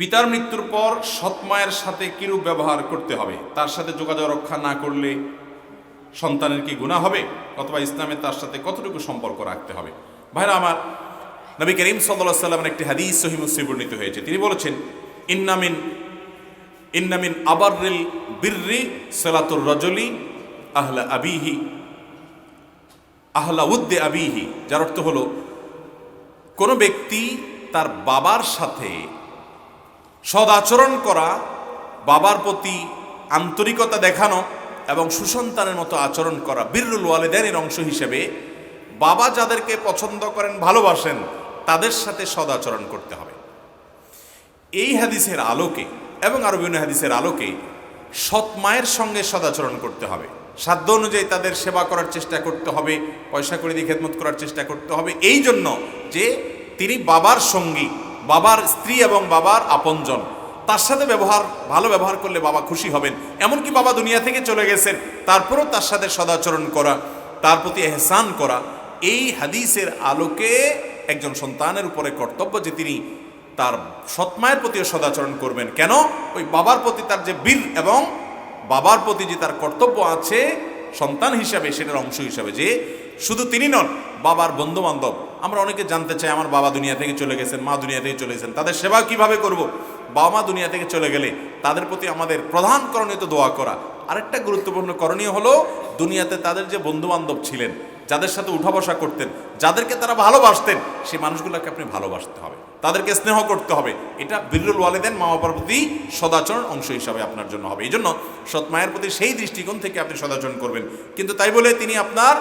পিতার মৃত্যুর পর সৎ মায়ের সাথে কিরূপ ব্যবহার করতে হবে? তার সাথে যোগাযোগ রক্ষা না করলে সন্তানের কি গুণা হবে? অথবা ইসলামে তার সাথে কতটুকু সম্পর্ক রাখতে হবে? ভাইরা, আমার নবী করিম সাল্লাহ সাল্লামের একটি হাদিস সহি মুসলিম বর্ণিত হয়েছে। তিনি বলেছেন ইন্নামিন ইন্নামিন আবারিল বিররি সালাতুর রজলি আহলা আবিহি, আহলা উদ্দে আবিহি। যার অর্থ হলো, কোনো ব্যক্তি তার বাবার সাথে সদাচরণ করা, বাবার প্রতি আন্তরিকতা দেখানো এবং সুসন্তানের মতো আচরণ করা বীরুল ওয়ালেদের অংশ হিসেবে বাবা যাদেরকে পছন্দ করেন, ভালোবাসেন, তাদের সাথে সদাচরণ করতে হবে। এই হাদিসের আলোকে এবং আরও হাদিসের আলোকে সৎ মায়ের সঙ্গে সদাচরণ করতে হবে। সাধ্য অনুযায়ী তাদের সেবা করার চেষ্টা করতে হবে, পয়সা করে দিয়ে খেদমত করার চেষ্টা করতে হবে। এই জন্য যে তিনি বাবার সঙ্গী বাবার স্ত্রী এবং বাবার আপনজন। তার সাথে ব্যবহার, ভালো ব্যবহার করলে বাবা খুশি হবেন। এমনকি বাবা দুনিয়া থেকে চলে গেছেন। তারপরও তার সাথে সদাচরণ করা, তার প্রতি এহসান করা, এই হাদিসের আলোকে একজন সন্তানের উপরে কর্তব্য যে তিনি তার সৎমায়ের প্রতিও সদাচরণ করবেন। কেন? ওই বাবার প্রতি তার যে বীর এবং বাবার প্রতি যে তার কর্তব্য আছে সন্তান হিসাবে, সেটার অংশ হিসাবে যে শুধু তিনি নন, বাবার বন্ধু বান্ধব আমরা অনেকে জানতে চাই, আমার বাবা দুনিয়া থেকে চলে গেছেন, মা দুনিয়া থেকে চলে গেছেন, তাদের সেবা কীভাবে করব? বাবা মা দুনিয়া থেকে চলে গেলে তাদের প্রতি আমাদের প্রধান করণীয় তো দোয়া করা। আরেকটা গুরুত্বপূর্ণ করণীয় হলো, দুনিয়াতে তাদের যে বন্ধু বান্ধব ছিলেন, যাদের সাথে উঠা বসা করতেন, যাদেরকে তারা ভালোবাসতেন সেই মানুষগুলোকে আপনি ভালোবাসতে হবে। তাদেরকে স্নেহ করতে হবে। এটা বিরুল ওয়ালেদেন মা বাবার প্রতি সদাচরণ অংশ হিসাবে আপনার জন্য হবে। এই জন্য সৎ মায়ের প্রতি সেই দৃষ্টিকোণ থেকে আপনি সদাচরণ করবেন। কিন্তু তাই বলে তিনি আপনার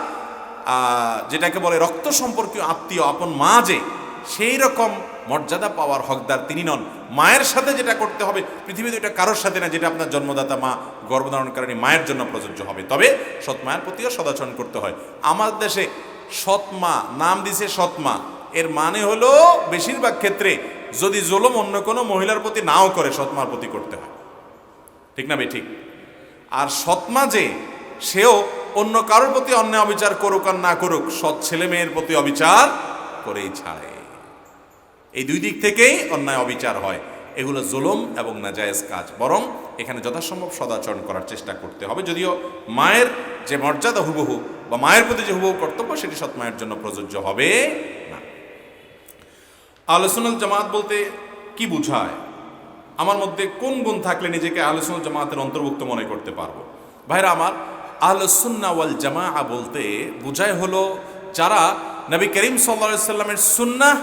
যেটাকে বলে রক্ত সম্পর্কীয় আত্মীয় আপন মা যে, সেই রকম মর্যাদা পাওয়ার হকদার তিনি নন। মায়ের সাথে যেটা করতে হবে, পৃথিবীতে এটা কারোর সাথে না, যেটা আপনার জন্মদাতা মা গর্ভধারণকারী মায়ের জন্য প্রযোজ্য হবে। তবে সৎ মায়ের প্রতিও সদাচরণ করতে হয়। আমার দেশে সৎ মা, নাম দিছে সৎ মা, এর মানে হলো বেশিরভাগ ক্ষেত্রে যদি জোলম অন্য কোনো মহিলার প্রতি নাও করে সৎমার প্রতি করতে হয়। ঠিক না বে ঠিক। আর সৎমা যে, সেও অন্য কারোর প্রতি অন্যায় অবিচার করুক আর না করুক, সৎ ছেলে মেয়ের প্রতি অবিচার করেই ছাড়ে। এই দুই দিক থেকেই অন্যায় অবিচার হয়। এগুলো জুলুম এবং নাজায়েজ কাজ। বরং এখানে যথাসম্ভব সদাচরণ করার চেষ্টা করতে হবে। যদিও মায়ের যে মর্যাদা হুবহু বা মায়ের প্রতি যে হুবহু কর্তব্য, সেটি সৎ মায়ের জন্য প্রযোজ্য হবে না। আলোচনাল জামাত বলতে কি বুঝায়? আমার মধ্যে কোন গুণ থাকলে নিজেকে আলোচনা জামাতের অন্তর্ভুক্ত মনে করতে পারব? ভাইরা আমার আহলসুন্না ওয়াল জামা বলতে বোঝায় হলো যারা নবী করিম সাল্লা সাল্লামের সুন্নাহ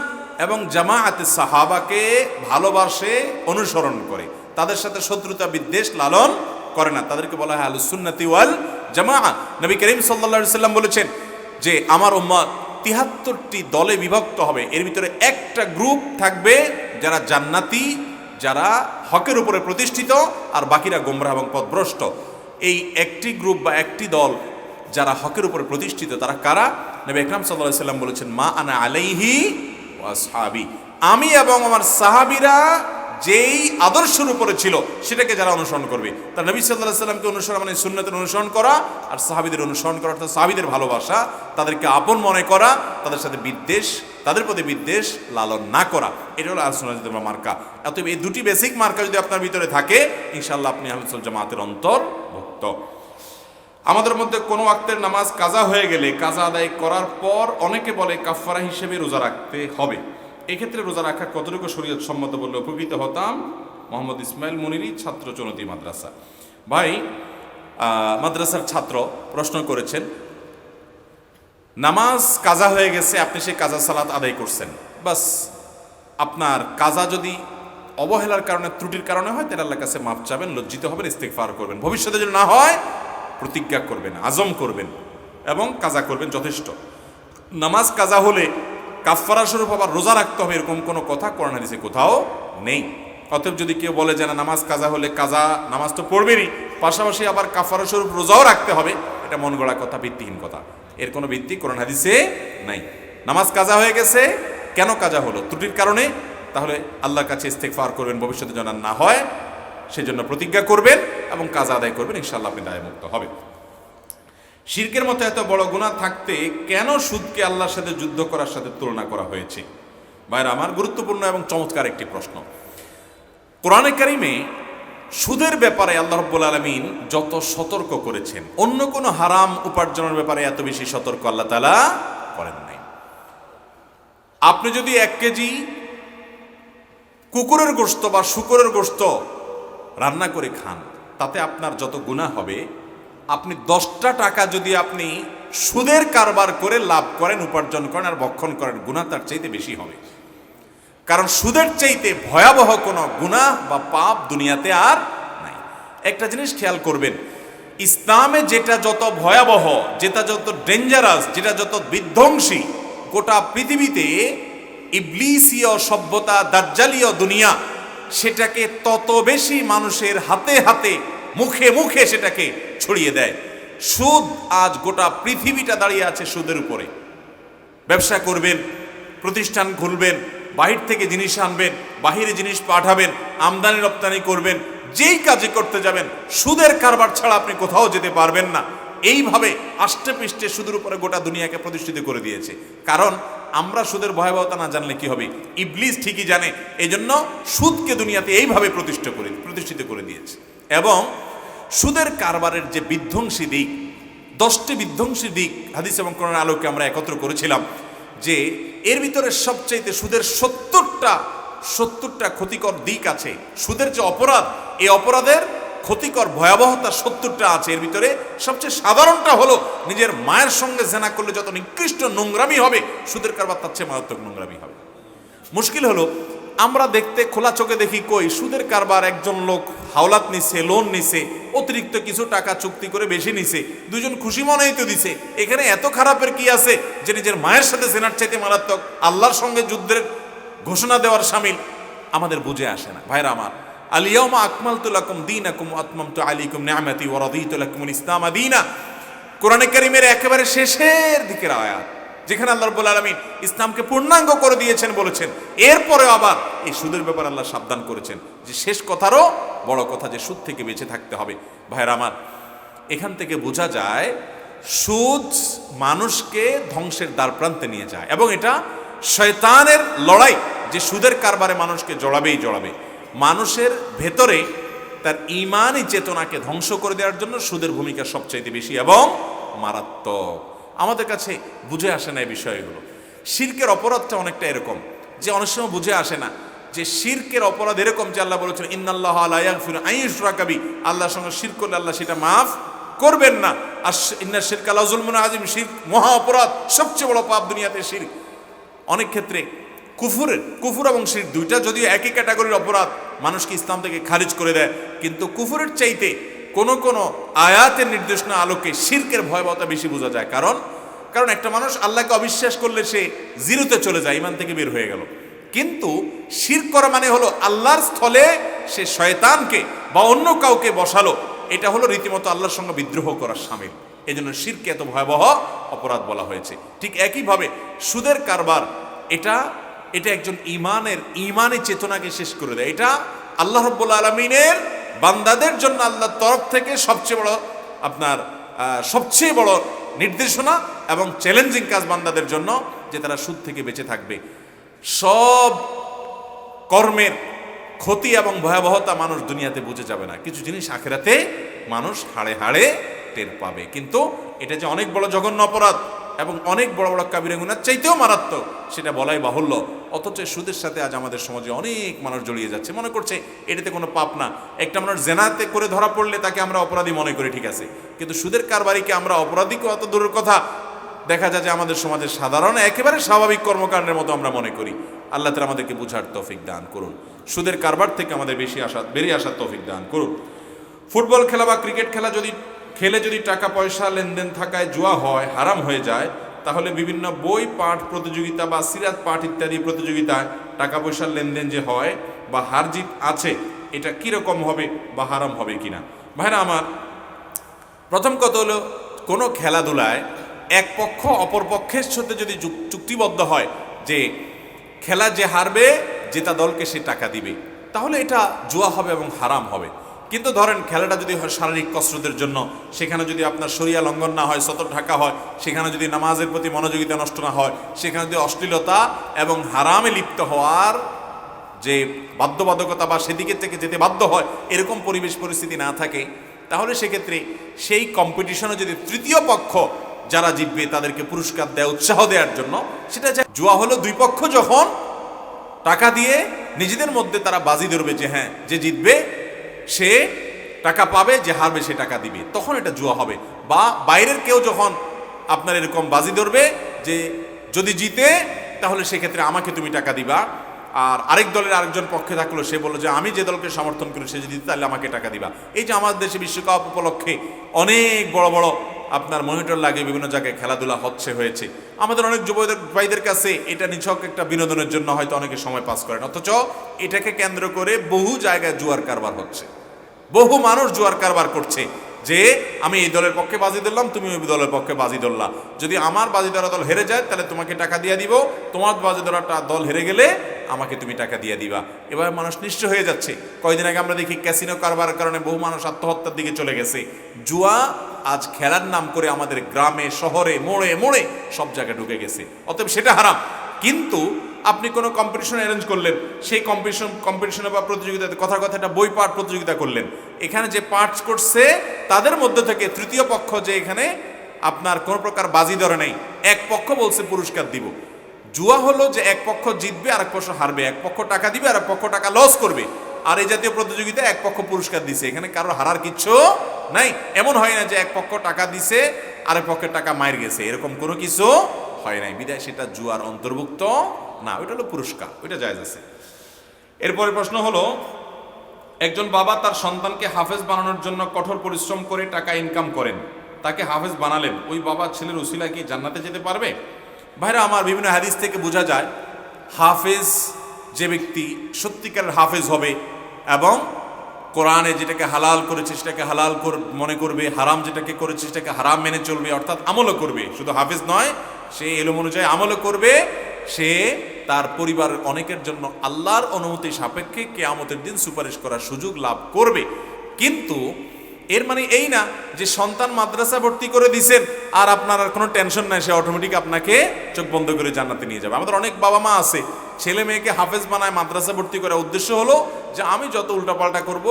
এবং জামাআতে সাহাবাকে ভালোবাসে, অনুসরণ করে। তাদের সাথে শত্রুতা, বিদ্বেষ লালন করে না। তাদেরকে বলা হয় আলুসুন্নাতি ওয়াল জামা নবী করিম সাল্লা সাল্লাম বলেছেন যে, আমার উম্মত তিহাত্তরটি দলে বিভক্ত হবে। এর ভিতরে একটা গ্রুপ থাকবে যারা জান্নাতি, যারা হকের উপরে প্রতিষ্ঠিত, আর বাকিরা গোমরা এবং পদভ্রষ্ট। এই একটি গ্রুপ বা একটি দল যারা হকের উপরে প্রতিষ্ঠিত, তারা কারা? নবী একরাম সাল্লাহ সাল্লাম বলেছেন, মা আনা আলাইহি সাহাবি আমি এবং আমার সাহাবিরা যেই আদর্শের উপরে ছিল, সেটাকে যারা অনুসরণ করবে। তার নবী সাল্লাহ সাল্লামকে অনুসরণ মানে সুন্নতের অনুসরণ করা আর সাহাবিদের অনুসরণ করা, অর্থাৎ সাহাবিদের ভালোবাসা, তাদেরকে আপন মনে করা, তাদের সাথে বিদ্বেষ, তাদের প্রতি বিদ্বেষ লালন না করা। এটা হলো আলোচনা মার্কা। অতএব এই দুটি বেসিক মার্কা যদি আপনার ভিতরে থাকে ইনশাল্লাহ আপনি আহমদুল জামাতের অন্তর্ভুক্ত আমাদের মধ্যে কোনো আক্তের নামাজ কাজা হয়ে গেলে কাজা আদায় করার পর অনেকে বলে কাফারা হিসেবে রোজা রাখতে হবে। এক্ষেত্রে রোজা রাখা কতটুকু শরীয়ত সম্মত বললে উপকৃত হতাম? মোহাম্মদ ইসমাইল মুনিরি, ছাত্র চনতি মাদ্রাসা। ভাই মাদ্রাসার ছাত্র প্রশ্ন করেছেন, নামাজ কাজা হয়ে গেছে, আপনি সেই কাজা সালাত আদায় করছেন। বাস, আপনার কাজা যদি অবহেলার কারণে, ত্রুটির কারণে হয়, তাহলে আল্লাহর কাছে মাপ চাবেন, লজ্জিত হবেন ইস্তেকফার করবেন। ভবিষ্যতে যদি না হয়, প্রতিজ্ঞা করবেন, আজম করবেন এবং কাজা করবেন যথেষ্ট। নামাজ কাজা হলে কাফারা স্বরূপ আবার রোজা রাখতে হবে, এরকম কোনো কথা কোরআন হাদিসে কোথাও নেই। অতএব যদি কেউ বলে যে না, নামাজ কাজা হলে কাজা, নামাজ তো পড়বেনই, পাশাপাশি আবার কাফারা স্বরূপ রোজাও রাখতে হবে, এটা মন গড়া কথা, ভিত্তিহীন কথা। এর কোনো ভিত্তি কোরআন হাদিসে নাই। নামাজ কাজা হয়ে গেছে, কেন কাজা হলো? ত্রুটির কারণে তাহলে আল্লাহর কাছে ইস্তেকফার করবেন, ভবিষ্যতে যেন না হয়, সেজন্য প্রতিজ্ঞা করবেন এবং কাজ আদায় করবেন ইনশাল্লাহ আপনি দায়মুক্ত হবে শিরকের মতো এত বড় গুণা থাকতে কেন সুদকে আল্লাহর সাথে যুদ্ধ করার সাথে তুলনা করা হয়েছে? ভাইরা, আমার গুরুত্বপূর্ণ এবং চমৎকার একটি প্রশ্ন। কোরআনে কারিমে সুদের ব্যাপারে আল্লাহ রব্বুল আলমিন যত সতর্ক করেছেন, অন্য কোনো হারাম উপার্জনের ব্যাপারে এত বেশি সতর্ক আল্লাহ তালা করেন নাই। আপনি যদি এক কেজি কুকুরের গোস্ত বা শুকরের গোস্ত রান্না করে খান, তাতে আপনার যত গুণা হবে, আপনি দশটা টাকা যদি আপনি সুদের কারবার করে লাভ করেন, উপার্জন করেন আর ভক্ষণ করেন গুণা তার চাইতে বেশি হবে। কারণ সুদের চাইতে ভয়াবহ কোনো গুণা বা পাপ দুনিয়াতে আর নাই। একটা জিনিস খেয়াল করবেন, ইসলামে যেটা যত ভয়াবহ, যেটা যত ডেঞ্জারাস যেটা যত বিধ্বংসী, গোটা পৃথিবীতে ইবলিসীয় সভ্যতা, দাজ্জালীয় দুনিয়া, সেটাকে তত বেশি মানুষের হাতে হাতে, মুখে মুখে সেটাকে ছড়িয়ে দেয়। সুদ আজ গোটা পৃথিবীটা দাঁড়িয়ে আছে সুদের উপরে। ব্যবসা করবেন, প্রতিষ্ঠান খুলবেন, বাহির থেকে জিনিস আনবেন, বাহিরে জিনিস পাঠাবেন আমদানি রপ্তানি করবেন, যেই কাজে করতে যাবেন, সুদের কারবার ছাড়া আপনি কোথাও যেতে পারবেন না। এইভাবে আষ্টে পৃষ্ঠে সুদের উপরে গোটা দুনিয়াকে প্রতিষ্ঠিত করে দিয়েছে। কারণ আমরা সুদের ভয়াবহতা না জানলে কি হবে? ইবলিস ঠিকই জানে এই জন্য সুদকে দুনিয়াতে এইভাবে প্রতিষ্ঠা করে, প্রতিষ্ঠিত করে দিয়েছে। এবং সুদের কারবারের যে বিধ্বংসী দিক, দশটি বিধ্বংসী দিক হাদিস এবং করোনার আলোকে আমরা একত্র করেছিলাম যে এর ভিতরে সবচাইতে সুদের সত্তরটা সত্তরটা ক্ষতিকর দিক আছে। সুদের যে অপরাধ, এই অপরাধের ক্ষতিকর ভয়াবহতা সত্তরটা আছে, এর ভিতরে সবচেয়ে সাধারণটা হলো নিজের মায়ের সঙ্গে জেনা করলে যত নিকৃষ্ট নোংরামি হবে, সুদের কারবার তার চেয়ে মারাত্মক নোংরামি হবে। মুশকিল হলো, আমরা দেখতে খোলা চোখে দেখি কই, সুদের কারবার একজন লোক হাওলাত নিছে, লোন নিছে, অতিরিক্ত কিছু টাকা চুক্তি করে বেশি নিছে, দুজন খুশি মনেই তো দিছে। এখানে এত খারাপের কি আছে যে নিজের মায়ের সাথে জেনার চাইতে মারাত্মক আল্লাহর সঙ্গে যুদ্ধের ঘোষণা দেওয়ার সামিল আমাদের বুঝে আসে না। ভাইরা আমার আলিয়ামা আকমাল তুলাকুম দিন আকুম আত্মাম তু আলিকুম নিয়ামাতি ওরাদিতুলাকুম ইসলাম আদিনা কোরআনে কারিমের একেবারে শেষের দিকের আয়াত, যেখানে আল্লাহ রব্বুল আলমিন ইসলামকে পূর্ণাঙ্গ করে দিয়েছেন, বলেছেন এরপরে আবার এই সুদের ব্যাপারে আল্লাহ সাবধান করেছেন যে শেষ কথারও বড় কথা যে সুদ থেকে বেঁচে থাকতে হবে। ভাইয়ের আমার, এখান থেকে বোঝা যায়, সুদ মানুষকে ধ্বংসের দ্বার প্রান্তে নিয়ে যায় এবং এটা শয়তানের লড়াই, যে সুদের কারবারে মানুষকে জড়াবেই জড়াবে। মানুষের ভেতরে তার ইমানই চেতনাকে ধ্বংস করে দেওয়ার জন্য সুদের ভূমিকা সবচাইতে বেশি এবং মারাত্মক। আমাদের কাছে বুঝে আসে না এই বিষয়গুলো। শির্কের অপরাধটা অনেকটা এরকম, যে অনেক সময় বুঝে আসে না যে শির্কের অপরাধ এরকম যে আল্লাহ বলেছেন, ইন্নাল্লাহ আলাইয়াগফিরু আইয়ুশরাকাবি আল্লাহর সঙ্গে শির করলে আল্লাহ সেটা মাফ করবেন না। আর ইন্না শিরক আল্লাহ আজিম শির মহা অপরাধ, সবচেয়ে বড় পাপ দুনিয়াতে শির। অনেক ক্ষেত্রে কুফুরের কুফুর এবং শির দুইটা যদিও একই ক্যাটাগরির অপরাধ, মানুষকে ইসলাম থেকে খারিজ করে দেয়। কিন্তু কুফুরের চাইতে কোন কোন আয়াতের নির্দেশনা আলোকে শির্কের ভয়াবহতা বেশি বোঝা যায়। কারণ কারণ একটা মানুষ আল্লাহকে অবিশ্বাস করলে সে জিরোতে চলে যায় ইমান থেকে বের হয়ে গেল। কিন্তু শির করা মানে হলো আল্লাহর স্থলে সে শয়তানকে বা অন্য কাউকে বসালো। এটা হলো রীতিমতো আল্লাহর সঙ্গে বিদ্রোহ করার সামিল। এই জন্য শিরকে এত ভয়াবহ অপরাধ বলা হয়েছে। ঠিক একইভাবে সুদের কারবার, এটা এটা একজন ইমানের ইমানের চেতনাকে শেষ করে দেয়। এটা আল্লাহ রব্বুল আলমিনের বান্দাদের জন্য আল্লাহর তরফ থেকে সবচেয়ে বড় আপনার সবচেয়ে বড় নির্দেশনা এবং চ্যালেঞ্জিং কাজ বান্দাদের জন্য যে তারা সুদ থেকে বেঁচে থাকবে। সব কর্মের ক্ষতি এবং ভয়াবহতা মানুষ দুনিয়াতে বুঝে যাবে না। কিছু জিনিস আখেরাতে মানুষ হাড়ে হাড়ে টের পাবে। কিন্তু এটা যে অনেক বড় জঘন্য অপরাধ এবং অনেক বড় বড় কাবিরে গুণার চাইতেও মারাত্মক। সেটা বলাই বাহুল্য। অথচ সুদের সাথে আজ আমাদের সমাজে অনেক মানুষ জড়িয়ে যাচ্ছে। মনে করছে এটাতে কোনো পাপ না। একটা মানুষ জেনাতে করে ধরা পড়লে তাকে আমরা অপরাধী মনে করি, ঠিক আছে। কিন্তু সুদের কারবারিকে আমরা অপরাধীকে অত দূরের কথা? দেখা যায় যে আমাদের সমাজের সাধারণ, একেবারে স্বাভাবিক কর্মকাণ্ডের মতো আমরা মনে করি। আল্লাহ তালা আমাদেরকে বুঝার তৌফিক দান করুন। সুদের কারবার থেকে আমাদের বেশি আসা বেরিয়ে আসার তৌফিক দান করুন। ফুটবল খেলা বা ক্রিকেট খেলা যদি খেলে যদি টাকা পয়সা লেনদেন থাকায় জুয়া হয়, হারাম হয়ে যায়, তাহলে বিভিন্ন বই, পাঠ প্রতিযোগিতা বা সিরাত পাঠ ইত্যাদি প্রতিযোগিতায় টাকা পয়সার লেনদেন যে হয় বা হার জিত আছে, এটা কীরকম হবে বা হারাম হবে কিনা? ভাইরা আমার, প্রথম কথা হলো, কোনো খেলাধুলায় এক পক্ষ অপর পক্ষের সাথে যদি চুক্তিবদ্ধ হয় যে খেলা যে হারবে, জেতা দলকে সে টাকা দিবে, তাহলে এটা জুয়া হবে এবং হারাম হবে। কিন্তু ধরেন খেলাটা যদি হয় শারীরিক কসরতের জন্য, সেখানে যদি আপনার শরিয়া লঙ্ঘন না হয়, সতর ঢাকা হয়, সেখানে যদি নামাজের প্রতি মনোযোগিতা নষ্ট না হয়, সেখানে যদি অশ্লীলতা এবং হারামে লিপ্ত হওয়ার যে বাধ্যবাধকতা বা সেদিকে থেকে যেতে বাধ্য হয়, এরকম পরিবেশ পরিস্থিতি না থাকে, তাহলে সেক্ষেত্রে সেই কম্পিটিশনে যদি তৃতীয় পক্ষ যারা জিতবে, তাদেরকে পুরস্কার দেয়, উৎসাহ দেওয়ার জন্য, সেটা যে জুয়া হলো দুই পক্ষ যখন টাকা দিয়ে নিজেদের মধ্যে তারা বাজি ধরবে যে হ্যাঁ যে জিতবে সে টাকা পাবে, যে হারবে সে টাকা দিবে। তখন এটা জুয়া হবে। বা বাইরের কেউ যখন আপনার এরকম বাজি ধরবে যে, যদি জিতে, তাহলে সেক্ষেত্রে আমাকে তুমি টাকা দিবা। আর আরেক দলের আরেকজন পক্ষে থাকল, সে বলল যে, আমি যে দলকে সমর্থন করি, সে যদি তাহলে আমাকে টাকা দিবা। এই যে আমাদের দেশে বিশ্বকাপ উপলক্ষে অনেক বড় বড় আপনার মনিটর লাগে, বিভিন্ন জায়গায় খেলাধুলা হচ্ছে, হয়েছে। আমাদের অনেক যুবদের ভাইদের কাছে এটা নিছক একটা বিনোদনের জন্য হয়তো অনেকে সময় পাস করেন। অথচ এটাকে কেন্দ্র করে বহু জায়গায় জুয়ার কারবার হচ্ছে। বহু মানুষ জুয়ার কারবার করছে। যে আমি এই দলের পক্ষে বাজি ধরলাম তুমি ওই দলের পক্ষে বাজি ধরলা। যদি আমার বাজি ধরা দল হেরে যায়, তাহলে তোমাকে টাকা দিয়ে দিব। তোমার বাজি ধরাটা দল হেরে গেলে আমাকে তুমি টাকা দিয়ে দিবা। এবার মানুষ নিশ্চয় হয়ে যাচ্ছে। কয়দিন আগে আমরা দেখি ক্যাসিনো কারবার কারণে বহু মানুষ আত্মহত্যার দিকে চলে গেছে। জুয়া আজ খেলার নাম করে আমাদের গ্রামে, শহরে, মোড়ে মোড়ে সব জায়গায় ঢুকে গেছে। অতএব সেটা হারাম। কিন্তু আপনি কোনো কম্পিটিশন অ্যারেঞ্জ করলেন, সেই কম্পিটিশন কম্পিটিশনে বা প্রতিযোগিতাতে কথা কথা একটা বই পাঠ প্রতিযোগিতা করলেন। এখানে যে পার্টস করছে, তাদের মধ্যে থেকে তৃতীয় পক্ষ যে এখানে আপনার কোনো প্রকার বাজি ধরে নেই, এক পক্ষ বলছে পুরস্কার দিব। জুয়া হলো যে এক পক্ষ জিতবে আর এক পক্ষ হারবে। এক পক্ষ টাকা দিবে আর এক পক্ষ টাকা লস করবে। আর এই জাতীয় প্রতিযোগিতায় এক পক্ষ পুরস্কার দিছে। এখানে কারোর হারার কিচ্ছু নাই। এমন হয় না যে এক পক্ষ টাকা দিছে, আরেক পক্ষের টাকা মায়ের গেছে। এরকম কোনো কিছু হয় নাই। বিদায়, সেটা জুয়ার অন্তর্ভুক্ত না, ওইটা হলো পুরস্কার, ওইটা জায়জ আছে। এরপরে প্রশ্ন হলো, একজন বাবা তার সন্তানকে হাফেজ বানানোর জন্য কঠোর পরিশ্রম করে টাকা ইনকাম করেন। তাকে হাফেজ বানালেন, ওই বাবা ছেলের উসিলা কি জান্নাতে যেতে পারবে? ভাইরা, আমার বিভিন্ন হাদিস থেকে বোঝা যায়, হাফেজ যে ব্যক্তি সত্যিকারের হাফেজ হবে এবং কোরআনে যেটাকে হালাল করেছে সেটাকে হালাল মনে করবে, হারাম যেটাকে করেছে সেটাকে হারাম মেনে চলবে, অর্থাৎ আমলও করবে। শুধু হাফেজ নয়, সে এলম অনুযায়ী আমলও করবে সে তার পরিবারের অনেকের জন্য আল্লাহর অনুমতি সাপেক্ষে কেয়ামতের দিন সুপারিশ করার সুযোগ লাভ করবে। কিন্তু এর মানে এই না যে সন্তান মাদ্রাসা ভর্তি করে দিছেন আর আপনার আর কোনো টেনশন নাই, সে অটোমেটিক আপনাকে চোখ বন্ধ করে জান্নাতে নিয়ে যাবে। আমাদের অনেক বাবা মা আছে, ছেলে মেয়েকে হাফেজ বানায় মাদ্রাসা ভর্তি করার উদ্দেশ্য হলো যে আমি যত উল্টাপাল্টা করব,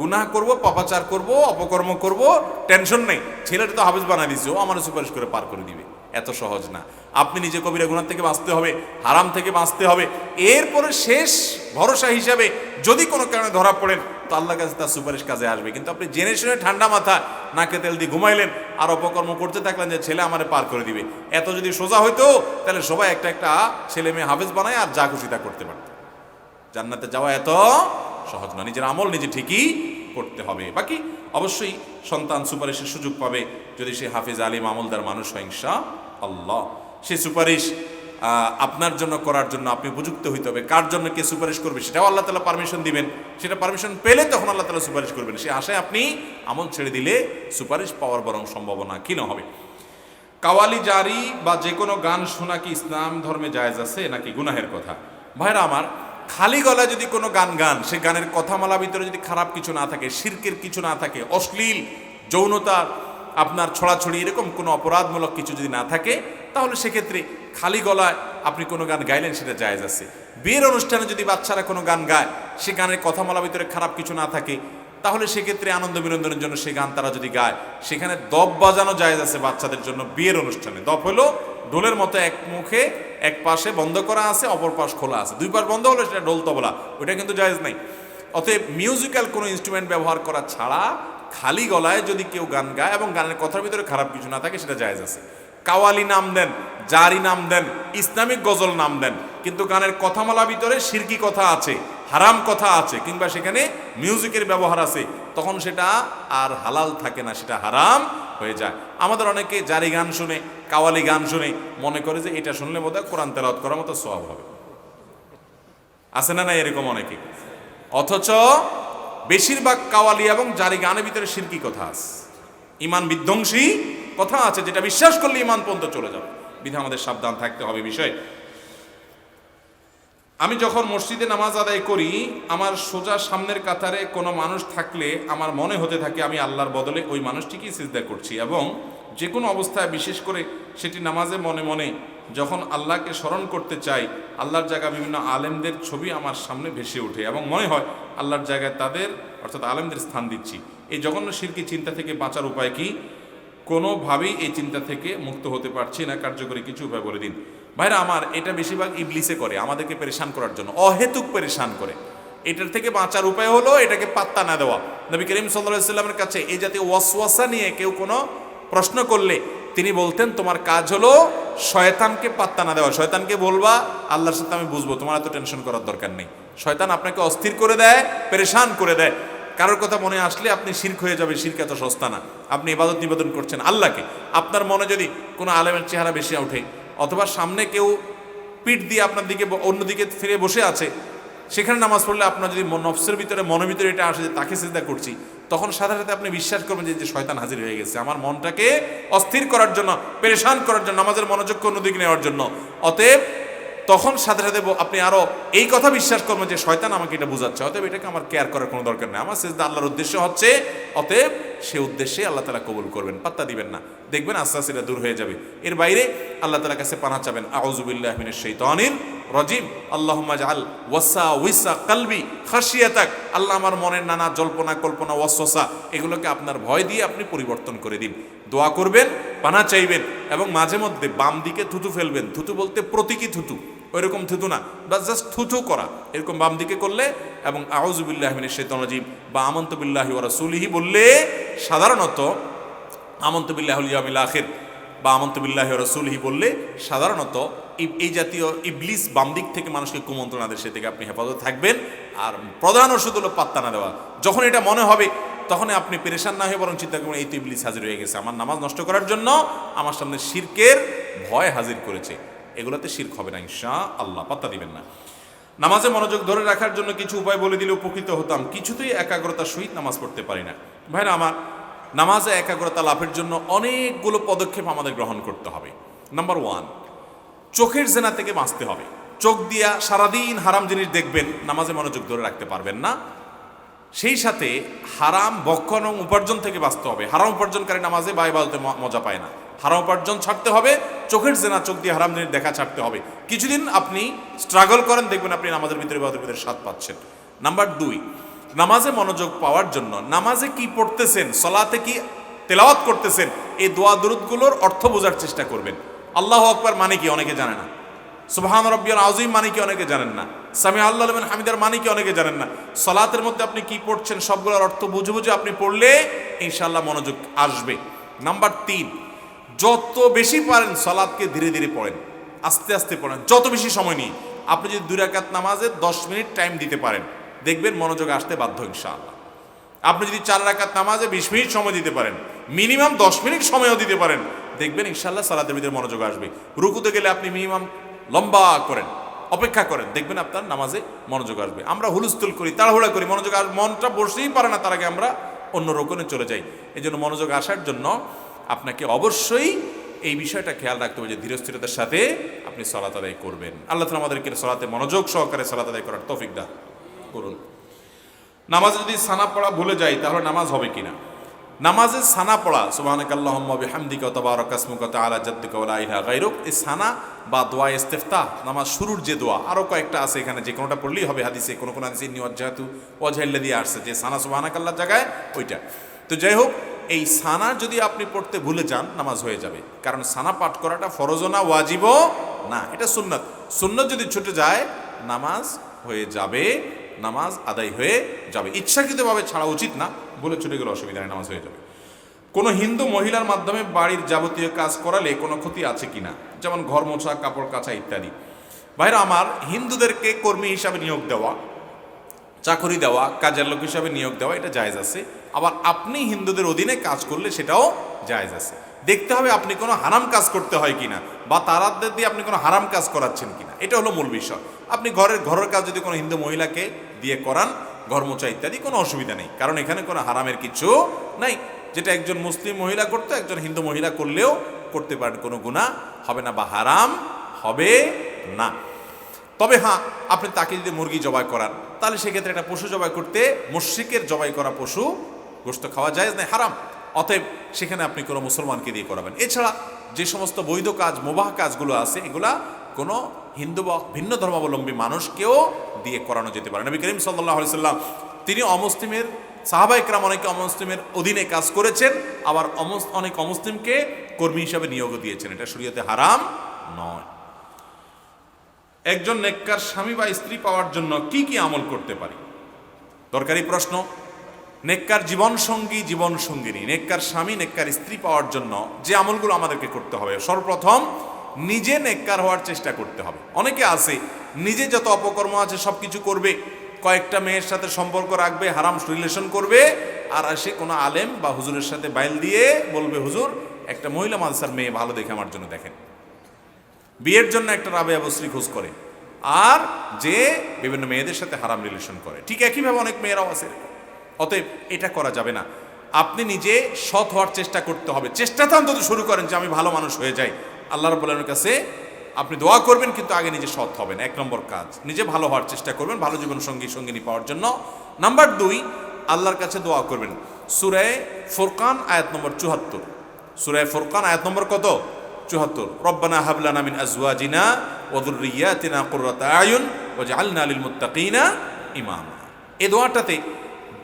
গুনাহ করব, পাপাচার করব, অপকর্ম করব, টেনশন নেই। ছেলেটা তো হাফেজ বানায় দিছে, ও আমার সুপারিশ করে পার করে দিবে। এত সহজ না। আপনি নিজে কবিরা গুনার থেকে বাঁচতে হবে, হারাম থেকে বাঁচতে হবে। এরপরে শেষ ভরসা হিসাবে যদি কোনো কারণে ধরা পড়েন, তো আল্লাহ কাছে তার সুপারিশ কাজে আসবে। কিন্তু আপনি জেনে শুনে ঠান্ডা মাথা, নাকে তেল দিয়ে ঘুমাইলেন আর অপকর্ম করতে থাকলেন যে ছেলে আমারে পার করে দিবে। এত যদি সোজা হইতো, তাহলে সবাই একটা একটা ছেলে মেয়ে হাফেজ বানায় আর যা খুশি তা করতে পারত। জান্নাতে যাওয়া এত সহজ না। নিজের আমল নিজে ঠিকই করতে হবে। বাকি অবশ্যই সন্তান সুপারিশের সুযোগ পাবে যদি সে হাফিজ, আলিম, আমলদার মানুষ হয়, ইনশা আল্লাহ। সে সুপারিশ আপনার জন্য করার জন্য আপনি উপযুক্ত হইতে হবে। কার জন্য কে সুপারিশ করবে সেটাও আল্লাহ তালা পারমিশন দিবেন। সেটা পারমিশন পেলে তখন আল্লাহ তালা সুপারিশ করবেন। সে আশায় আপনি আমল ছেড়ে দিলে সুপারিশ পাওয়ার বরং সম্ভাবনা ক্ষীণ হবে। কাওয়ালি, জারি বা যে কোনো গান শোনা কি ইসলাম ধর্মে জায়েজ আছে নাকি গুনাহের কথা? ভাইরা আমার, খালি গলায় যদি কোনো গান গান, সে গানের কথামালা ভিতরে যদি খারাপ কিছু না থাকে, শির্কের কিছু না থাকে, অশ্লীল যৌনতা আপনার ছড়াছড়ি এরকম কোনো অপরাধমূলক কিছু যদি না থাকে, তাহলে সেক্ষেত্রে খালি গলায় আপনি কোনো গান গাইলেন, সেটা জায়েজ আছে। বিয়ের অনুষ্ঠানে যদি বাচ্চারা কোনো গান গায়, সে গানের কথামালা ভিতরে খারাপ কিছু না থাকে, তাহলে সেক্ষেত্রে আনন্দ বিনোদনের জন্য সে গান তারা যদি গায়, সেখানে দপ বাজানো জায়েজ আছে বাচ্চাদের জন্য বিয়ের অনুষ্ঠানে। দপ হলো ঢোলের মতো এক মুখে এক পাশে বন্ধ করা আছে, অপর পাশ খোলা আছে। দুই পাশ বন্ধ হলে, সেটা ঢোল তবলা, ওইটা কিন্তু জায়েজ নাই। অতএব মিউজিক্যাল কোনো ইনস্ট্রুমেন্ট ব্যবহার করা ছাড়া খালি গলায় যদি কেউ গান গায় এবং গানের কথার ভিতরে খারাপ কিছু না থাকে, সেটা জায়েজ আছে। কাওয়ালি নাম দেন, জারি নাম দেন, ইসলামিক গজল নাম দেন, কিন্তু গানের কথামালা ভিতরে সিরকি কথা আছে, হারাম কথা আছে, কিংবা সেখানে মিউজিকের ব্যবহার আছে, তখন সেটা আর হালাল থাকে না, সেটা হারাম হয়ে যায়। আমাদের অনেকে জারি গান শুনে, কাওয়ালি গান শুনে, মনে করে যে এটা শুনলে বোধহয় কোরআন তেলাওয়াত করার মতো সব হবে। আছে না না এরকম অনেকে? অথচ বেশিরভাগ কাওয়ালি এবং জারি গানের ভিতরে সিরকি কথা আছে। ইমান বিধ্বংসী কথা আছে, যেটা বিশ্বাস করলে ইমান পর্যন্ত চলে যাবে। বিধা আমাদের সাবধান থাকতে হবে বিষয়। আমি যখন মসজিদে নামাজ আদায় করি, আমার সোজা সামনের কাতারে কোনো মানুষ থাকলে আমার মনে হতে থাকে আমি আল্লাহর বদলে ওই মানুষটিকেই সিজদা করছি এবং যে কোনো অবস্থায় বিশেষ করে সেটি নামাজে মনে মনে যখন আল্লাহকে স্মরণ করতে চাই, আল্লাহর জায়গা বিভিন্ন আলেমদের ছবি আমার সামনে ভেসে ওঠে এবং মনে হয় আল্লাহর জায়গায় তাদের, অর্থাৎ আলেমদের স্থান দিচ্ছি। এই জঘন্য শিরকি চিন্তা থেকে বাঁচার উপায় কি? কোনোভাবেই এই চিন্তা থেকে মুক্ত হতে পারছি না, কার্যকরী কিছু উপায় বলে দিন। ভাইরা আমার, এটা বেশিরভাগ ইবলিসে করে, আমাদেরকে পেরেশান করার জন্য, অহেতুক পেরেশান করে। এটার থেকে বাঁচার উপায় হলো এটাকে পাত্তা না দেওয়া। নবী করিম সাল্লাহ সাল্লামের কাছে এই জাতীয় ওয়াসওয়াসা নিয়ে কেউ কোনো প্রশ্ন করলে তিনি বলতেন, তোমার কাজ হলো শয়তানকে পাত্তা না দেওয়া। শয়তানকে বলবা, আল্লাহর সাথে আমি বুঝব, তোমার এত টেনশন করার দরকার নেই। শয়তান আপনাকে অস্থির করে দেয়, পেরেশান করে দেয়। কারোর কথা মনে আসলে আপনি শির্ক হয়ে যাবে শির্ক এত সস্তা না। আপনি ইবাদত নিবেদন করছেন আল্লাহকে। আপনার মনে যদি কোনো আলেমের চেহারা বেশি ওঠে অথবা সামনে কেউ পিঠ দিয়ে আপনার দিকে অন্যদিকে ফিরে বসে আছে সেখানে নামাজ পড়লে আপনার যদি নফসের ভিতরে, মনের ভিতরে এটা আসে যে তাকে চিন্তা করছি, তখন সাথে সাথে আপনি বিশ্বাস করবেন যে শয়তান হাজির হয়ে গেছে। আমার মনটাকে অস্থির করার জন্য, পেরেশান করার জন্য আমাদের মনোযোগ অন্যদিকে নেওয়ার জন্য। অতএব তখন সাথে সাথে আপনি আরও এই কথা বিশ্বাস করবেন যে শয়তান আমাকে এটা বোঝাচ্ছে। অতএব এটাকে আমার কেয়ার করার কোনো দরকার নেই। আমার সেজদা আল্লাহর উদ্দেশ্য হচ্ছে, অতএব সে উদ্দেশ্যে আল্লাহ তালা কবুল করবেন, পাত্তা দিবেন না। দেখবেন আস্তে আস্তে এটা দূর হয়ে যাবে। এর বাইরে আল্লাহ তালার কাছে পানা চাবেন। আউজুবিল্লাহ মিনের শৈতানির রজিম আল্লাহ জাল ওয়াসা উইসা কালবি খাসিয়াতাক আল্লাহ আমার মনের নানা জল্পনা, কল্পনা, ওয়াসওয়াসা, এগুলোকে আপনার ভয় দিয়ে আপনি পরিবর্তন করে দিন। দোয়া করবেন, পানা চাইবেন এবং মাঝে মধ্যে বাম দিকে থুতু ফেলবেন। থুতু বলতে প্রতীকী থুতু ওইরকম থুতু না, বা জাস্ট থুতু করা। এরকম বাম দিকে করলে এবং আউজুবিল্লাহমিনের শেতনজিব বা আমন্তবিল্লাহি ওরা সুলিহি বললে সাধারণত আমন্তবিল্লাহুল ইয়ামিল আখির বা আমন্তবিল্লাহ রসুলহি বললে সাধারণত এই- জাতীয় ইবলিস বাম দিক থেকে মানুষকে কুমন্ত্রণ আদেশ সে থেকে আপনি হেফাজত থাকবেন। আর প্রধান ওষুধ হলো পাত্তা না দেওয়া। যখন এটা মনে হবে, তখন আপনি পেরেশান না হয়ে বরং চিন্তা করবেন, এই তো ইবলিস হাজির হয়ে গেছে। আমার নামাজ নষ্ট করার জন্য আমার সামনে শিরকের ভয় হাজির করেছে। এগুলোতে শির্ক হবে না ইনশা আল্লাহ পাত্তা দিবেন না। নামাজে মনোযোগ ধরে রাখার জন্য কিছু উপায় বলে দিলে উপকৃত হতাম। কিছুতেই একাগ্রতার সহিত নামাজ পড়তে পারি না। ভাইরা, আমার নামাজে একাগ্রতা লাভের জন্য অনেকগুলো পদক্ষেপ আমাদের গ্রহণ করতে হবে। নাম্বার ওয়ান চোখের জেনা থেকে বাঁচতে হবে। চোখ দিয়া সারাদিন হারাম জিনিস দেখবেন, নামাজে মনোযোগ ধরে রাখতে পারবেন না। সেই সাথে হারাম বক্ষণ এবং উপার্জন থেকে বাঁচতে হবে। হারাম উপার্জনকারী নামাজে বাই বালতে মজা পায় না। হারাম উপার্জন ছাড়তে হবে, চোখের জেনা, চোখ দিয়ে হারাম জিনিস দেখা ছাড়তে হবে। কিছুদিন আপনি স্ট্রাগল করেন, দেখবেন আপনি নামাজের ভিতরে বাদের ভিতরে স্বাদ পাচ্ছেন। নাম্বার দুই নামাজে মনোযোগ পাওয়ার জন্য নামাজে কি পড়তেছেন, সলাতে কি তেলাওয়াত করতেছেন, এই দোয়া দুরুদগুলোর অর্থ বোঝার চেষ্টা করবেন। আল্লাহ আকবার মানে কি অনেকে জানে না। সুবহান রব্বিয়াল আযীম মানে কি অনেকে জানেন না। সামি আল্লাহ লিমান হামিদার মানে কি অনেকে জানেন না। সলাতের মধ্যে আপনি কি পড়ছেন, সবগুলোর অর্থ বুঝে বুঝে আপনি পড়লে ইনশাল্লাহ মনোযোগ আসবে। নাম্বার তিন, যত বেশি পারেন সলাদকে ধীরে ধীরে পড়েন, আস্তে আস্তে পড়েন। যত বেশি সময় নিয়ে আপনি যদি দুই রাকাত নামাজে দশ মিনিট টাইম দিতে পারেন দেখবেন মনোযোগ আসতে বাধ্য, ইনশাআল্লাহ। আপনি যদি চার রাকাত নামাজে বিশ মিনিট সময় দিতে পারেন, মিনিমাম দশ মিনিট সময়ও দিতে পারেন, দেখবেন ইনশাল্লাহ সালাতের ভিতরে মনোযোগ আসবে। রুকুতে গেলে আপনি মিনিমাম লম্বা করেন, অপেক্ষা করেন, দেখবেন আপনার নামাজে মনোযোগ আসবে। আমরা হুলস্থুল করি, তাড়াহুড়া করি, মনোযোগ আর মনটা বসতেই পারে না, তার আগে আমরা অন্য রোকনে চলে যাই। এই জন্য মনোযোগ আসার জন্য আপনাকে অবশ্যই এই বিষয়টা খেয়াল রাখতে হবে যে ধীরস্থিরতার সাথে আপনি সলাত আদায় করবেন। আল্লাহ তালা আমাদেরকে সলাতে মনোযোগ সহকারে সলাত আদায় করার তৌফিক দান। করুন। নামাজে যদি সানা পড়া ভুলে যাই, তাহলে নামাজ হবে কিনা? নামাজে সানা পড়া সুবহানাক আল্লাহুম্মা বিহামদিকা ওয়া তাবারাকা ইসমুকা তাআলা জাদ্দুকা ইলাহা গায়রুক, এই সানা বা দোয়া ইস্তেফতাহ, নামাজ শুরুর যে দোয়া, আরও কয়েকটা আছে এখানে, যে কোনোটা পড়লেই হবে হাদিসে, কোনো কোনো হাদিসে নিওয়াজ্জাতু দিয়ে আসছে, যে সানা সুবহানাক আল্লাহর জায়গায় ওইটা। তো যাই হোক, এই সানা যদি আপনি পড়তে ভুলে যান, নামাজ হয়ে যাবে। কারণ সানা পাঠ করাটা ফরজও না, ওয়াজিবও না। এটা সুন্নত। সুন্নত যদি ছুটে যায়, নামাজ হয়ে যাবে। নামাজ আদায় হয়ে যাবে। ইচ্ছাকৃতভাবে ছাড়া উচিত না বলে ছুটে গেলে অসুবিধা নেই, নামাজ হয়ে যাবে। কোনো হিন্দু মহিলার মাধ্যমে বাড়ির যাবতীয় কাজ করালে কোনো ক্ষতি আছে কিনা? যেমন ঘর মোছা কাপড় কাচা ইত্যাদি। ভাইরা, আমার হিন্দুদেরকে কর্মী হিসাবে নিয়োগ দেওয়া, চাকরি দেওয়া, কাজের লোক হিসাবে নিয়োগ দেওয়া, এটা জায়জ আছে। আবার আপনি হিন্দুদের অধীনে কাজ করলে সেটাও জায়জ আছে। দেখতে হবে আপনি কোনো হারাম কাজ করতে হয় কিনা, বা তারাদের দিয়ে আপনি কোনো হারাম কাজ করাচ্ছেন কিনা। এটা হলো মূল বিষয়। আপনি ঘরের ঘরের কাজ যদি কোনো হিন্দু মহিলাকে দিয়ে করান ঘর মোচা ইত্যাদি, কোনো অসুবিধা নেই। কারণ এখানে কোনো হারামের কিছু নাই। যেটা একজন মুসলিম মহিলা করতো, একজন হিন্দু মহিলা করলেও করতে পারেন, কোনো গুণা হবে না বা হারাম হবে না। তবে হ্যাঁ আপনি তাকে যদি মুরগি জবাই করান, তাহলে সেক্ষেত্রে একটা পশু জবাই করতে, মুশ্রিকের জবাই করা পশু গোস্ত খাওয়া যায় না হারাম। অতএব সেখানে আপনি কোনো মুসলমানকে দিয়ে করাবেন। এছাড়া যে সমস্ত বৈধ কাজ, মোবাহ কাজগুলো আছে, এগুলা কোনো হিন্দু বা ভিন্ন ধর্মাবলম্বী মানুষকেও দিয়ে করানো যেতে পারে। নবী করিম সাল্লাহ সাল্লাম, তিনি অমুসলিমের, সাহাবা ইকরাম অনেকে অমুসলিমের অধীনে কাজ করেছেন, আবার অনেক অমুসলিমকে কর্মী হিসাবে নিয়োগ দিয়েছেন। এটা শরীয়তে হারাম নয়। একজন নেককার স্বামী বা স্ত্রী পাওয়ার জন্য কি কি আমল করতে পারি? দরকারি প্রশ্ন। নেককার জীবন সঙ্গী জীবন সঙ্গিনী নেককার স্বামী, নেককার স্ত্রী পাওয়ার জন্য যে আমলগুলো আমাদেরকে করতে হবে। সর্বপ্রথম, নিজে নেককার হওয়ার চেষ্টা করতে হবে। অনেকে আছে, নিজে যত অপকর্ম আছে সব কিছু করবে, কয়েকটা মেয়ের সাথে সম্পর্ক রাখবে, হারাম রিলেশন করবে, আর সে কোনো আলেম বা হুজুরের সাথে বাইল দিয়ে বলবে, হুজুর, একটা মহিলা মাদ্রাসার মেয়ে ভালো দেখে আমার জন্য দেখেন। বিয়ের জন্য একটা রাবে অবশ্রী খোঁজ করে। আর যে বিভিন্ন মেয়েদের সাথে হারাম রিলেশন করে। ঠিক একইভাবে অনেক মেয়েরাও আছে। অতএব এটা করা যাবে না। আপনি নিজে সৎ হওয়ার চেষ্টা করতে হবে। চেষ্টা তো অন্তত শুরু করেন যে আমি ভালো মানুষ হয়ে যাই। আল্লাহ রব্বুল্লাহের কাছে আপনি দোয়া করবেন, কিন্তু আগে নিজে সৎ হবেন। এক নম্বর কাজ, নিজে ভালো হওয়ার চেষ্টা করবেন, ভালো জীবন সঙ্গী, সঙ্গিনী পাওয়ার জন্য। নাম্বার দুই, আল্লাহর কাছে দোয়া করবেন। সুরায় ফোরকান, আয়াত নম্বর চুহাত্তর সুরায় ফোরকান, আয়াত নম্বর কত? চুহাত্তর রব্বানা হাবলানা মিন আজওয়াজিনা ওয়া যুররিয়াতিনা কুররাতা আয়ুন ওয়াজআলনা লিল মুত্তাকিনা ইমামা। এই দোয়াটাতে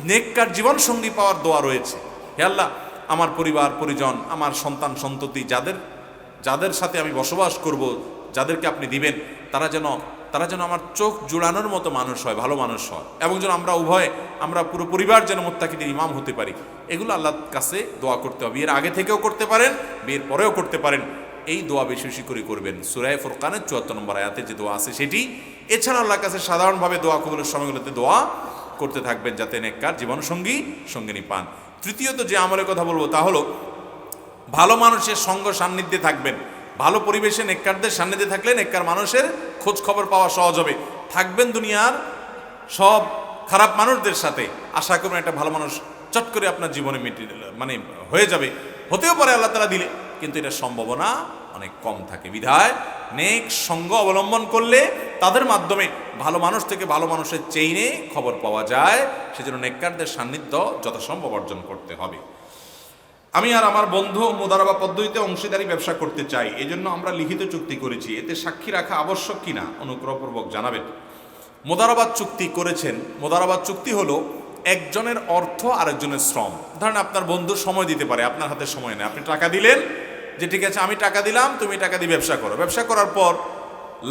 নেককার জীবন সঙ্গী পাওয়ার দোয়া রয়েছে। হে আল্লাহ, আমার পরিবার, পরিজন, আমার সন্তান, সন্ততি, যাদের যাদের সাথে আমি বসবাস করব, যাদেরকে আপনি দিবেন, তারা যেন তারা যেন আমার চোখ জোড়ানোর মতো মানুষ হয়, ভালো মানুষ হয়। এবং যেন আমরা উভয়, আমরা পুরো পরিবার যেন মোত্তাকিদের ইমাম হতে পারি। এগুলো আল্লাহর কাছে দোয়া করতে হবে। বিয়ের আগে থেকেও করতে পারেন বিয়ের পরেও করতে পারেন। এই দোয়া বেশি বেশি করে করবেন। সুরায় ফুরকানের চুয়াত্তর নম্বর আয়াতে যে দোয়া আছে সেটি এছাড়া আল্লাহর কাছে সাধারণভাবে দোয়া কবুলের সময়গুলোতে দোয়া করতে থাকবেন যাতে নেককার জীবনসঙ্গী সঙ্গিনী পান। তৃতীয়ত যে আমলের কথা বলব তা হলো, ভালো মানুষের সঙ্গ সান্নিধ্যে থাকবেন। ভালো পরিবেশে নেককারদের সান্নিধ্যে থাকলে নেককার মানুষের খোঁজ খবর পাওয়া সহজ হবে। থাকবেন দুনিয়ার সব খারাপ মানুষদের সাথে। আশা করবেন একটা ভালো মানুষ চট করে আপনার জীবনে মিটিয়ে মানে হয়ে যাবে। হতেও পারে আল্লাহ তালা দিলে, কিন্তু এটা সম্ভাবনা অনেক কম থাকে। বিধায় নেক সঙ্গ অবলম্বন করলে তাদের মাধ্যমে ভালো মানুষ থেকে ভালো মানুষের চেইনে খবর পাওয়া যায়। সেজন্য নেককারদের সান্নিধ্য যথাসম্ভব অর্জন করতে হবে। আমি আর আমার বন্ধু মোদারাবা পদ্ধতিতে অংশীদারি ব্যবসা করতে চাই। এজন্য আমরা লিখিত চুক্তি করেছি। এতে সাক্ষী রাখা আবশ্যক কিনা অনুগ্রহপূর্বক জানাবেন। মোদারাবাদ চুক্তি করেছেন। মোদারাবাদ চুক্তি হলো একজনের অর্থ আরেকজনের শ্রম। ধরেন আপনার বন্ধু সময় দিতে পারে, আপনার হাতে সময় নেই। আপনি টাকা দিলেন যে ঠিক আছে, আমি টাকা দিলাম, তুমি টাকা দিয়ে ব্যবসা করো। ব্যবসা করার পর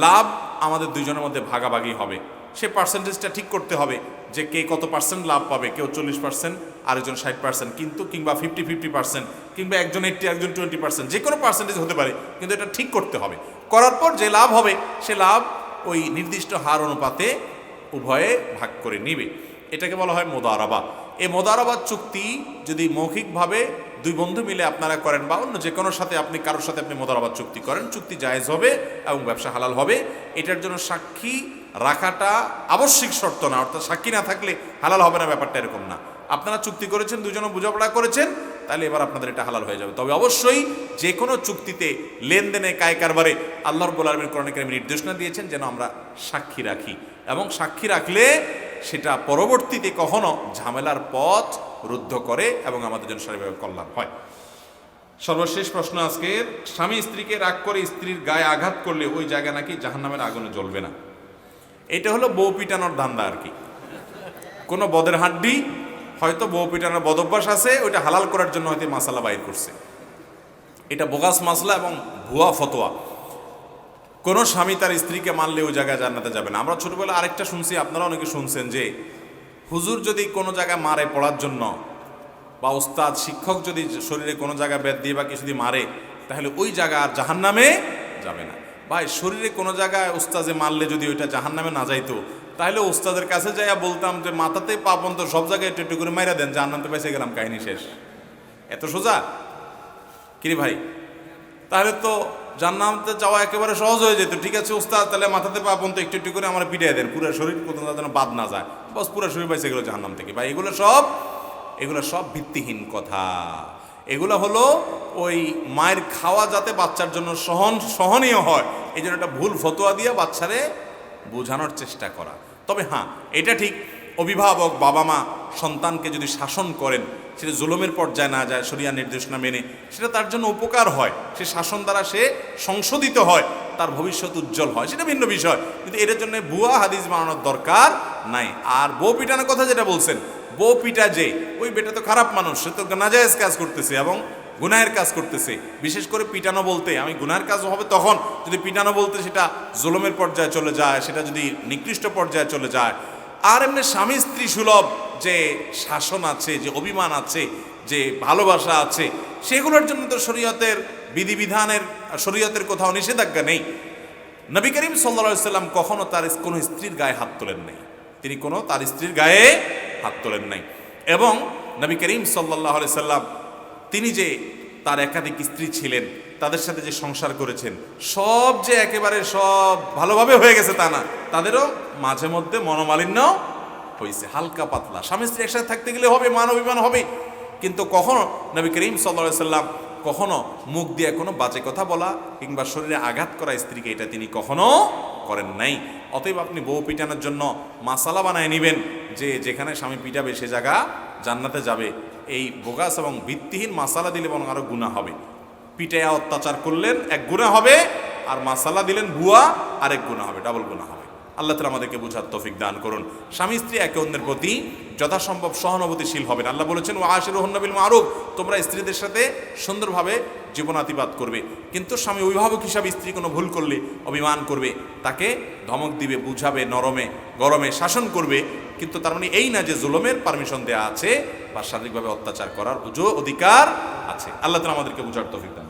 লাভ আমাদের দুজনের মধ্যে ভাগাভাগি হবে। সে পার্সেন্টেজটা ঠিক করতে হবে যে কে কত পার্সেন্ট লাভ পাবে, কেউ চল্লিশ পার্সেন্ট আরেকজন ষাট পার্সেন্ট কিন্তু কিংবা ফিফটি ফিফটি পার্সেন্ট কিংবা একজন এইটটি একজন টোয়েন্টি পার্সেন্ট যে কোনো পার্সেন্টেজ হতে পারে, কিন্তু এটা ঠিক করতে হবে। করার পর যে লাভ হবে, সে লাভ ওই নির্দিষ্ট হার অনুপাতে উভয়ে ভাগ করে নিবে। এটাকে বলা হয় মোদারাবা। এই মোদারাবাদ চুক্তি যদি মৌখিকভাবে দুই বন্ধু মিলে আপনারা করেন বা অন্য যে কোনো সাথে আপনি কারোর সাথে আপনি মোদারাবাদ চুক্তি করেন, চুক্তি জায়েজ হবে এবং ব্যবসা হালাল হবে। এটার জন্য সাক্ষী রাখাটা আবশ্যিক শর্ত না, অর্থাৎ সাক্ষী না থাকলে হালাল হবে না, ব্যাপারটা এরকম না। আপনারা চুক্তি করেছেন দুজনে বোঝাপড়া করেছেন, তাহলে এবার আপনাদের এটা হালাল হয়ে যাবে। তবে অবশ্যই যে কোনো চুক্তিতে লেনদেনে কায় কারবারে আল্লাহ রব্বুল আলমীর কোরআন নির্দেশনা দিয়েছেন যেন আমরা সাক্ষী রাখি। এবং সাক্ষী রাখলে সেটা পরবর্তীতে কখনো ঝামেলার পথ রুদ্ধ করে এবং আমাদের জন্য শারীরিক কল্যাণ হয়। সর্বশেষ প্রশ্ন আজকের, স্বামী স্ত্রীকে রাগ করে স্ত্রীর গায়ে আঘাত করলে ওই জায়গা নাকি জাহান্নামের আগুনে জ্বলবে না? এটা হলো বউ পিটানোর ধান্দা আর কি। কোনো বদের হাড্ডি, হয়তো বউ পিটানোর বদভ্যাস আছে, ওইটা হালাল করার জন্য হয়তো মাসালা বাইর করছে। এটা বোগাস মাসলা এবং ভুয়া ফতোয়া। কোনো স্বামী তার স্ত্রীকে মানলে ওই জায়গায় জান্নাতে যাবে না। আমরা ছোটবেলা আরেকটা শুনছি, আপনারা অনেকে শুনছেন যে হুজুর যদি কোনো জায়গায় মারে পড়ার জন্য, বা উস্তাদ, শিক্ষক যদি শরীরে কোনো জায়গায় বেদ দিয়ে বা কিছু দিয়ে মারে, তাহলে ওই জায়গা আর জাহান্নামে যাবে না। ভাই, শরীরে কোনো জায়গায় উস্তাজে মারলে যদি ওইটা জাহান্নামে না যাইতো, তাহলে উস্তাদের কাছে যাইয়া বলতাম যে, মাথাতে পাপন তো সব জায়গায় একটু একটু করে মাইরা দেন জাহান্নামতে বেঁচে গেলাম, কাহিনী শেষ। এত সোজা? কিরে ভাই? তাহলে তো জান্নাতে যাওয়া একেবারে সহজ হয়ে যেত। ঠিক আছে, উস্তাদ, তাহলে মাথাতে পা পর্যন্ত একটু একটু করে আমার পিটিয়ে দেন, পুরো শরীর কোথাও যেন বাদ না যায়। বস পুরো শরীর পাইছে এগুলো জাহান্নাম থেকে। ভাই, এগুলো সব এগুলো সব ভিত্তিহীন কথা। এগুলো হলো ওই মায়ের খাওয়া যাতে বাচ্চার জন্য সহন, সহনীয় হয়, এই জন্য একটা ভুল ফতোয়া দিয়ে বাচ্চারে বোঝানোর চেষ্টা করা। তবে হ্যাঁ এটা ঠিক, অভিভাবক বাবা মা সন্তানকে যদি শাসন করেন, সেটা জুলুমের পর্যায়ে না যায় শরিয়া নির্দেশনা মেনে, সেটা তার জন্য উপকার হয়। সে শাসন দ্বারা সে সংশোধিত হয়, তার ভবিষ্যৎ উজ্জ্বল হয়। সেটা ভিন্ন বিষয়। কিন্তু এর জন্য ভুয়া হাদিস বানানোর দরকার নাই। আর বউ পিটানোর কথা যেটা বলছেন, বউ পিটা যে, ওই বেটা তো খারাপ মানুষ, সে তো নাজায়েজ কাজ করতেছে এবং গুনাহের কাজ করতেছে। বিশেষ করে পিটানো বলতে, আমি গুনাহের কাজ হবে তখন, যদি পিটানো বলতে সেটা জুলুমের পর্যায়ে চলে যায়, সেটা যদি নিকৃষ্ট পর্যায়ে চলে যায়। আর এমনি স্বামী স্ত্রী সুলভ যে শাসন আছে, যে অভিমান আছে, যে ভালোবাসা আছে, সেগুলোর জন্য তো শরীয়তের বিধিবিধানের, শরীয়তের কোথাও নিষেধাজ্ঞা নেই। নবী করিম সাল্লা সাল্লাম কখনো তার কোনো স্ত্রীর গায়ে হাত তোলেন নাই। তিনি কোনো তার স্ত্রীর গায়ে হাত তোলেন নাই। এবং নবী করিম সাল্লাহ সাল্লাম, তিনি যে তার একাধিক স্ত্রী ছিলেন, তাদের সাথে যে সংসার করেছেন, সব যে একেবারে সব ভালোভাবে হয়ে গেছে তা না, তাদেরও মাঝে মধ্যে মনোমালিন্য হয়েছে হালকা পাতলা। স্বামী স্ত্রী একসাথে থাকতে গেলে হবে, মান অভিমান হবে। কিন্তু কখনো নবী করিম সাল্লা সাল্লাম কখনো মুখ দিয়ে কোনো বাজে কথা বলা কিংবা শরীরে আঘাত করা স্ত্রীকে এটা তিনি কখনো করেন নাই। অতএব আপনি বউ পিটানোর জন্য মাসালা বানায় নেবেন যে যেখানে স্বামী পিটাবে সে জায়গা জান্নাতে যাবে। এই বোগাস এবং ভিত্তিহীন মাসালা দিলে বরং আরও গুণা হবে। পিটায়া অত্যাচার করলেন, এক গুণা হবে, আর মাসালা দিলেন ভুয়া আরেক গুণা হবে ডাবল গুণা হবে। আল্লাহ তালা আমাদেরকে বুঝার তৌফিক দান করুন। স্বামী স্ত্রী একে অন্যের প্রতি যথাসম্ভব সহানুভূতিশীল হবেন আল্লাহ বলেছেন ও আশির নবিল মারুফ তোমরা স্ত্রীদের সাথে সুন্দরভাবে জীবনাতিবাদ করবে। কিন্তু স্বামী অভিভাবক হিসাবে স্ত্রী কোনো ভুল করলে অভিমান করবে, তাকে ধমক দিবে, বুঝাবে, নরমে, গরমে শাসন করবে। কিন্তু তার মানে এই না যে জুলমের পারমিশন দেওয়া আছে, বা শারীরিকভাবে অত্যাচার করার উজো অধিকার আছে। আল্লাহ তালা আমাদেরকে বুঝার তৌফিক দান